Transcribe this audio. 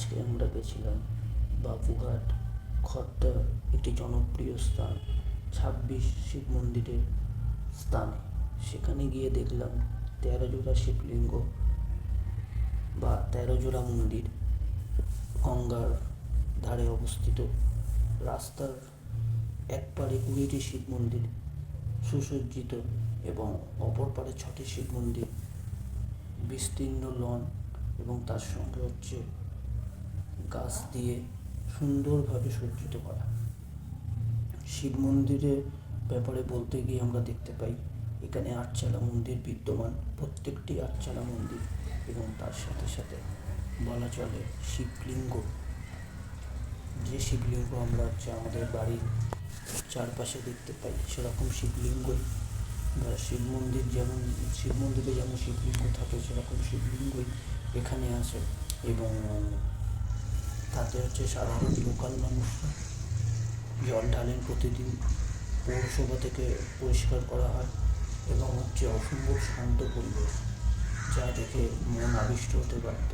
আজকে আমরা গেছিলাম বাবুঘাট খর্দার একটি জনপ্রিয় স্থান, ছাব্বিশ শিব মন্দিরের স্থানে। সেখানে গিয়ে দেখলাম তেরো জোড়া শিবলিঙ্গ বা তেরো জোড়া মন্দির গঙ্গার ধারে অবস্থিত। রাস্তার এক পারে কুড়িটি শিব মন্দির সুসজ্জিত এবং অপর পারে ছটি শিব মন্দির, বিস্তীর্ণ লন এবং তার সঙ্গে হচ্ছে গাছ দিয়ে সুন্দরভাবে সজ্জিত করা। শিব মন্দিরের ব্যাপারে বলতে গিয়ে আমরা দেখতে পাই, এখানে আটচালা মন্দির বিদ্যমান, প্রত্যেকটি আটচালা মন্দির এবং তার সাথে সাথে বলা চলে শিবলিঙ্গ। যে শিবলিঙ্গ আমরা হচ্ছে আমাদের বাড়ির চারপাশে দেখতে পাই, সেরকম শিবলিঙ্গই। বা শিব মন্দির যেমন, শিব মন্দিরে যেমন শিবলিঙ্গ থাকে, সেরকম শিবলিঙ্গই এখানে আসে এবং তাতে হচ্ছে সাধারণ লোকাল মানুষ জল ঢালেন প্রতিদিন। পৌরসভা থেকে পরিষ্কার করা হয় এবং হচ্ছে অসম্ভব শান্ত পরিবেশ, যা দেখে মন আবিষ্ট হতে বাধ্য